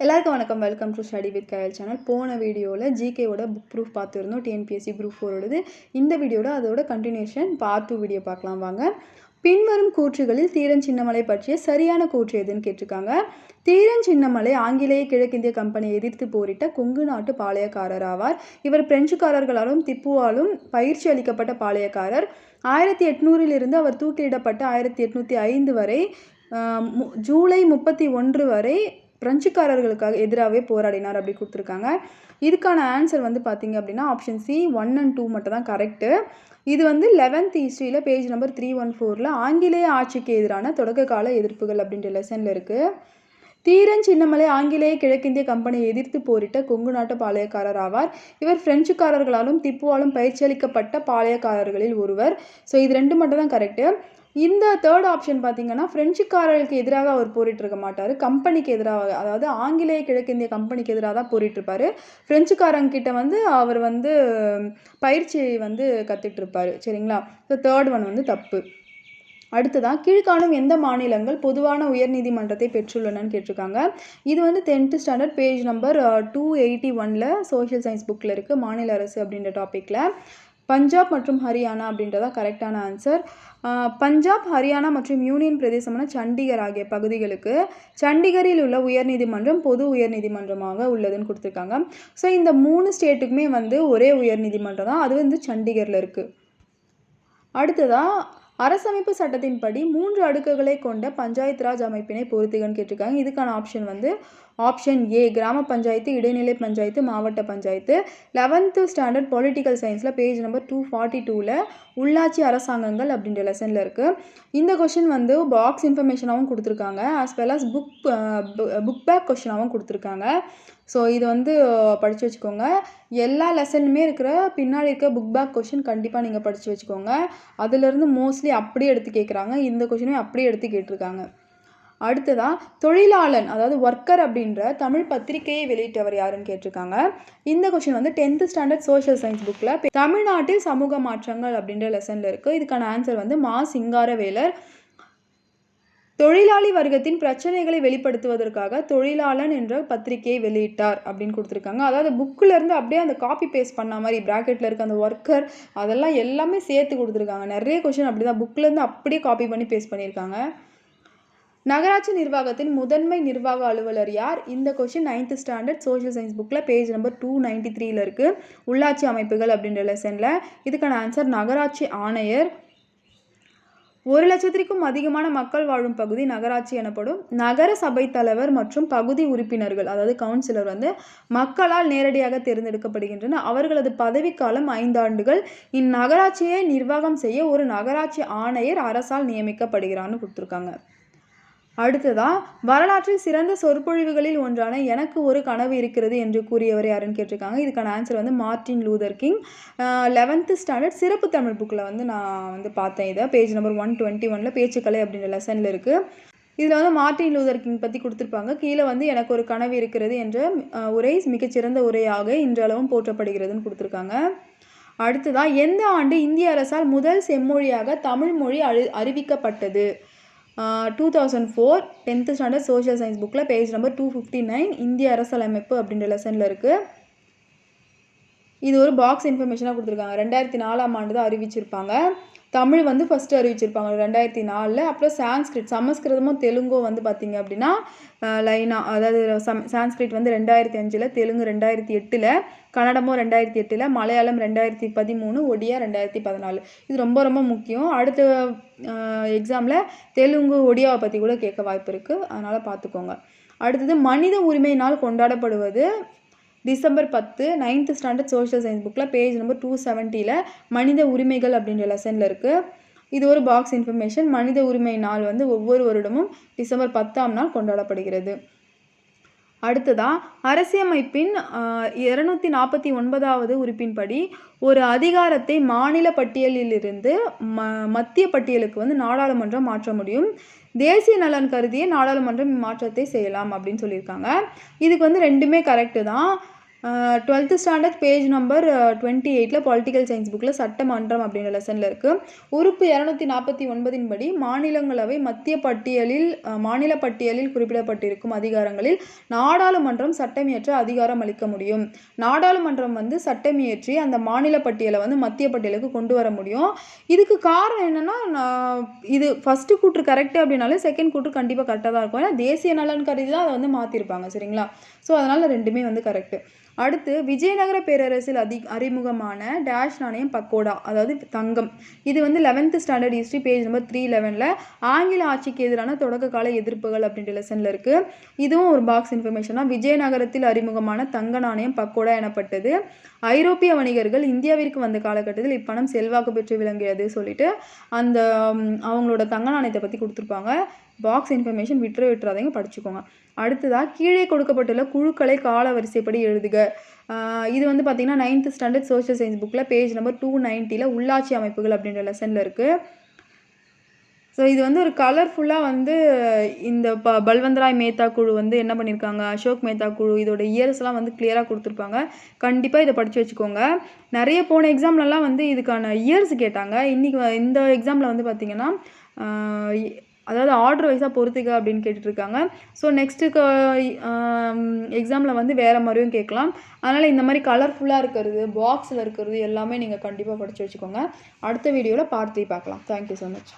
எல்லாருக்கும் வணக்கம். Welcome to study with Kayal channel போன வீடியோவில் ஜிகேவோட புக் ப்ரூஃப் பார்த்துருந்தோம். டிஎன்பிஎஸ்சி குரூப் ஃபோரோடது இந்த வீடியோட அதோட கண்டினியூஷன் பார்ட் டூ வீடியோ பார்க்கலாம் வாங்க. பின்வரும் கூற்றுகளில் தீரன் சின்னமலை பற்றிய சரியான கூற்று எதுன்னு கேட்டிருக்காங்க. தீரன் சின்னமலை ஆங்கிலேய கிழக்கிந்திய கம்பெனியை எதிர்த்து போரிட்ட கொங்கு நாட்டு பாளையக்காரர் ஆவார். இவர் பிரெஞ்சுக்காரர்களாலும் திப்புவாலும் பயிற்சி அளிக்கப்பட்ட பாளையக்காரர். ஆயிரத்தி எட்நூறிலிருந்து அவர் தூக்கிலிடப்பட்ட ஆயிரத்தி எட்நூற்றி ஐந்து வரை மு- ஜூலை முப்பத்தி ஒன்று வரை பிரெஞ்சுக்காரர்களுக்காக எதிராகவே போராடினார் அப்படி கொடுத்துருக்காங்க. இதுக்கான ஆன்சர் வந்து பார்த்தீங்க அப்படின்னா option C one and two மட்டும் தான் கரெக்டு இது வந்து லெவன்த் ஹிஸ்ட்ரியில் பேஜ் நம்பர் த்ரீ ஒன் ஃபோரில் ஆங்கிலேய ஆட்சிக்கு எதிரான தொடக்க கால எதிர்ப்புகள் அப்படின்ற லெசனில் இருக்குது தீரன் சின்னமலை ஆங்கிலேய கிழக்கிந்திய கம்பெனியை எதிர்த்து போரிட்ட கொங்கு நாட்டு பாளையக்காரர் ஆவார். இவர் பிரெஞ்சுக்காரர்களாலும் திப்புவாலும் பயிற்சி அளிக்கப்பட்ட பாளையக்காரர்களில் ஒருவர். ஸோ இது ரெண்டு மட்டும் தான் கரெக்டு இந்த தேர்ட் ஆப்ஷன் பார்த்தீங்கன்னா ஃப்ரெஞ்சுக்காரர்களுக்கு எதிராக அவர் போரிட்டு இருக்க மாட்டார். கம்பெனிக்கு எதிராக அதாவது ஆங்கிலேய கிழக்கிந்திய கம்பெனிக்கு எதிராக தான் போரிட்டு ஃப்ரெஞ்சுக்காரங்கிட்ட வந்து அவர் வந்து பயிற்சி வந்து கற்றுட்ருப்பார் சரிங்களா? ஸோ தேர்ட் ஒன் வந்து தப்பு. அடுத்ததான் கீழ்காணும் எந்த மாநிலங்கள் பொதுவான உயர்நீதிமன்றத்தை பெற்றுள்ளனன்னு கேட்டிருக்காங்க. இது வந்து tenth standard page number two eighty ஒனில் சோஷியல் சயின்ஸ் புக்கில் இருக்குது மாநில அரசு அப்படின்ற டாப்பிக்கில் பஞ்சாப் மற்றும் ஹரியானா அப்படின்றதா கரெக்டான ஆன்சர் பஞ்சாப் ஹரியானா மற்றும் யூனியன் பிரதேசமான சண்டிகர் ஆகிய பகுதிகளுக்கு சண்டிகரில் உள்ள உயர்நீதிமன்றம் பொது உயர்நீதிமன்றமாக உள்ளதுன்னு கொடுத்துருக்காங்க. ஸோ இந்த மூணு ஸ்டேட்டுக்குமே வந்து ஒரே உயர்நீதிமன்றம் தான். அது வந்து சண்டிகரில் இருக்குது அடுத்ததாக அரசமைப்பு சட்டத்தின்படி மூன்று அடுக்குகளை கொண்ட பஞ்சாயத்து ராஜ் அமைப்பினை பொறுத்துகன்னு கேட்டிருக்காங்க. இதுக்கான ஆப்ஷன் வந்து ஆப்ஷன் ஏ கிராம பஞ்சாயத்து இடைநிலை பஞ்சாயத்து மாவட்ட பஞ்சாயத்து. லெவன்த்து ஸ்டாண்டர்ட் பொலிட்டிக்கல் சயின்ஸில் பேஜ் நம்பர் டூ ஃபார்ட்டி டூவில் உள்ளாட்சி அரசாங்கங்கள் அப்படின்ற லெசனில் இருக்குது இந்த கொஷின் வந்து பாக்ஸ் இன்ஃபர்மேஷனாகவும் கொடுத்துருக்காங்க. Uh, as well as book book back கொஷினாகவும் கொடுத்துருக்காங்க. ஸோ இது வந்து படித்து வச்சுக்கோங்க. எல்லா லெசனுமே இருக்கிற பின்னாடி இருக்க புக் பேக் கொஷின் கண்டிப்பாக நீங்கள் படித்து வச்சுக்கோங்க. அதுலேருந்து மோஸ்ட்லி அப்படியே எடுத்து கேட்குறாங்க இந்த கொஷினும் அப்படியே எடுத்து கேட்டிருக்காங்க. அடுத்ததாக தொழிலாளன் அதாவது ஒர்க்கர் அப்படின்ற தமிழ் பத்திரிகையை வெளியிட்டவர் யாருன்னு கேட்டிருக்காங்க. இந்த கொஷின் வந்து டென்த்து ஸ்டாண்டர்ட் சோஷியல் சயின்ஸ் புக்கில் தமிழ்நாட்டில் சமூக மாற்றங்கள் அப்படின்ற லெசனில் இருக்குது இதுக்கான ஆன்சர் வந்து மா சிங்காரவேலர். தொழிலாளி வர்க்கத்தின் பிரச்சனைகளை வெளிப்படுத்துவதற்காக தொழிலாளன் என்ற பத்திரிகையை வெளியிட்டார் அப்படின்னு கொடுத்துருக்காங்க. அதாவது புக்கில் இருந்து அப்படியே அந்த காப்பி பேஸ்ட் பண்ண மாதிரி ப்ராக்கெட்டில் இருக்க அந்த ஒர்க்கர் அதெல்லாம் எல்லாமே சேர்த்து கொடுத்துருக்காங்க. நிறைய கொஷின் அப்படி தான் புக்கிலேருந்து அப்படியே காப்பி பண்ணி பேஸ்ட் பண்ணியிருக்காங்க. நகராட்சி நிர்வாகத்தின் முதன்மை நிர்வாக அலுவலர் யார்? இந்த question ninth standard social science புக்கில் பேஜ் நம்பர் டூ நைன்டி த்ரீல இருக்குது உள்ளாட்சி அமைப்புகள் அப்படின்ற லெசனில் இதுக்கான ஆன்சர் நகராட்சி ஆணையர். ஒரு லட்சத்திற்கும் அதிகமான மக்கள் வாழும் பகுதி நகராட்சி எனப்படும். நகர சபை தலைவர் மற்றும் பகுதி உறுப்பினர்கள் அதாவது கவுன்சிலர் வந்து மக்களால் நேரடியாக தேர்ந்தெடுக்கப்படுகின்றன அவர்களது பதவிக்காலம் ஐந்தாண்டுகள் இந்நகராட்சியை நிர்வாகம் செய்ய ஒரு நகராட்சி ஆணையர் அரசால் நியமிக்கப்படுகிறான்னு கொடுத்துருக்காங்க. அடுத்ததா வரலாற்றில் சிறந்த சொற்பொழிவுகளில் ஒன்றான எனக்கு ஒரு கனவு இருக்கிறது என்று கூறியவர் யாருன்னு கேட்டிருக்காங்க. இதுக்கான ஆன்சர் வந்து Martin Luther King. Eleventh standard சிறப்பு தமிழ் புக்கில் வந்து நான் வந்து பார்த்தேன் இதை. பேஜ் நம்பர் ஒன் டுவெண்ட்டி ஒனில் பேச்சுக்கலை அப்படின்ற லெசனில் இருக்குது இதில் வந்து மார்ட்டின் லூதர் கிங் பற்றி கொடுத்துருப்பாங்க. கீழே வந்து எனக்கு ஒரு கனவு இருக்கிறது என்ற உரை மிகச்சிறந்த உரையாக இன்றளவும் போற்றப்படுகிறதுன்னு கொடுத்துருக்காங்க. அடுத்ததாக எந்த ஆண்டு இந்திய அரசால் முதல் செம்மொழியாக தமிழ் மொழி அறி அறிவிக்கப்பட்டது? Two thousand four tenth standard social science புக்கில் page number two fifty nine இந்திய அரசியலமைப்பு அப்படின்ற லெசனில் இருக்குது இது ஒரு பாக்ஸ் இன்ஃபர்மேஷனாக கொடுத்துருக்காங்க. ரெண்டாயிரத்தி நாலாம் ஆண்டு தான் அறிவிச்சிருப்பாங்க. தமிழ் வந்து ஃபஸ்ட்டு அறிவிச்சிருப்பாங்க. ரெண்டாயிரத்தி நாலில் அப்புறம் சான்ஸ்கிரிட் சமஸ்கிருதமும் தெலுங்கும் வந்து பார்த்திங்க அப்படின்னா லைனா அதாவது சம் சான்ஸ்கிரிட் வந்து ரெண்டாயிரத்தி அஞ்சில் தெலுங்கு ரெண்டாயிரத்தி எட்டில் கன்னடமும் ரெண்டாயிரத்தி எட்டில் மலையாளம் ரெண்டாயிரத்தி பதிமூணு ஒடியா ரெண்டாயிரத்தி பதினாலு இது ரொம்ப ரொம்ப முக்கியம். அடுத்த எக்ஸாமில் தெலுங்கு ஒடியாவை பற்றி கூட கேட்க வாய்ப்பு இருக்குது அதனால் பார்த்துக்கோங்க அடுத்தது மனித உரிமை நாள் கொண்டாடப்படுவது டிசம்பர் பத்து நைன்த் ஸ்டாண்டர்ட் சோஷியல் சயின்ஸ் புக்கில் பேஜ் நம்பர் டூ செவன்ட்டியில் மனித உரிமைகள் அப்படின்ற லெசனில் இருக்குது இது ஒரு பாக்ஸ் இன்ஃபர்மேஷன் மனித உரிமை நாள் வந்து ஒவ்வொரு வருடமும் டிசம்பர் பத்தாம் நாள் கொண்டாடப்படுகிறது. அடுத்ததாக அரசியமைப்பின் இருநூத்தி நாற்பத்தி ஒன்பதாவது உறுப்பின்படி ஒரு அதிகாரத்தை மாநில பட்டியலிலிருந்து ம மத்திய பட்டியலுக்கு வந்து நாடாளுமன்றம் மாற்ற முடியும். தேசிய நலன் கருதியே நாடாளுமன்றம் மாற்றத்தை செய்யலாம் அப்படின்னு சொல்லியிருக்காங்க. இதுக்கு வந்து ரெண்டுமே கரெக்டு தான். Twelfth standard page number twenty எயிட்டில் பொலிட்டிக்கல் சயின்ஸ் புக்கில் சட்டமன்றம் அப்படின்ற லெசனில் இருக்குது உறுப்பு இரநூத்தி நாற்பத்தி ஒன்பதின் படி மாநிலங்களவை மத்திய பட்டியலில் மாநில பட்டியலில் குறிப்பிடப்பட்டிருக்கும் அதிகாரங்களில் நாடாளுமன்றம் சட்டமியற்ற அதிகாரம் அளிக்க முடியும். நாடாளுமன்றம் வந்து சட்டமியற்றி அந்த மாநில பட்டியலை வந்து மத்திய பட்டியலுக்கு கொண்டு வர முடியும். இதுக்கு காரணம் என்னென்னா நான் இது ஃபஸ்ட்டு கூற்று கரெக்டு அப்படின்னாலே செகண்ட் கூற்று கண்டிப்பாக கரெக்டாக தான் இருக்கும். ஏன்னா தேசிய நலன் கருதி தான் அதை வந்து மாற்றிருப்பாங்க சரிங்களா? ஸோ அதனால் ரெண்டுமே வந்து கரெக்டு அடுத்து விஜயநகர பேரரசில் அதி அறிமுகமான டேஷ் நாணயம் பக்கோடா அதாவது தங்கம். இது வந்து eleventh standard history page number three லெவனில் ஆங்கில ஆட்சிக்கு எதிரான தொடக்க கால எதிர்ப்புகள் அப்படின்ற லெசனில் இருக்குது இதுவும் ஒரு பாக்ஸ் இன்ஃபர்மேஷனாக விஜயநகரத்தில் அறிமுகமான தங்க நாணயம் பக்கோடா எனப்பட்டது. ஐரோப்பிய வணிகர்கள் இந்தியாவிற்கு வந்த காலகட்டத்தில் இப்பணம் செல்வாக்கு பெற்று விளங்கியது சொல்லிட்டு அந்த அவங்களோட தங்க நாணயத்தை பற்றி கொடுத்துருப்பாங்க. பாக்ஸ் இன்ஃபர்மேஷன் விட்டுற விட்டுறாதீங்க படிச்சுக்கோங்க. அடுத்ததாக கீழே கொடுக்கப்பட்டுள்ள குழுக்களை கால வரிசைப்படி எழுதுக இது வந்து பார்த்தீங்கன்னா நைன்த் ஸ்டாண்டர்ட் சோஷியல் சயின்ஸ் புக்கில் பேஜ் நம்பர் டூ நைன்ட்டியில் உள்ளாட்சி அமைப்புகள் அப்படின்ற லெசனில் இருக்குது ஸோ இது வந்து ஒரு கலர்ஃபுல்லாக வந்து இந்த ப பல்வந்தராய் மேத்தா குழு வந்து என்ன பண்ணியிருக்காங்க அசோக் மேத்தா குழு இதோட இயர்ஸ்லாம் வந்து கிளியராக கொடுத்துருப்பாங்க. கண்டிப்பாக இதை படித்து வச்சுக்கோங்க. நிறைய போன எக்ஸாம்லலாம் வந்து இதுக்கான இயர்ஸ் கேட்டாங்க. இன்றைக்கி இந்த எக்ஸாமில் வந்து பார்த்திங்கன்னா அதாவது ஆர்டர் வைஸாக பொறுத்துக்க அப்படின்னு கேட்டுட்ருக்காங்க. ஸோ நெக்ஸ்ட்டுக்கு எக்ஸாமில் வந்து வேறு மாதிரியும் கேட்கலாம். அதனால் இந்த மாதிரி கலர்ஃபுல்லாக இருக்கிறது பாக்ஸில் இருக்கிறது எல்லாமே நீங்கள் கண்டிப்பாக படித்து வச்சுக்கோங்க. அடுத்த வீடியோவில் பார்த்து பார்க்கலாம். Thank you so much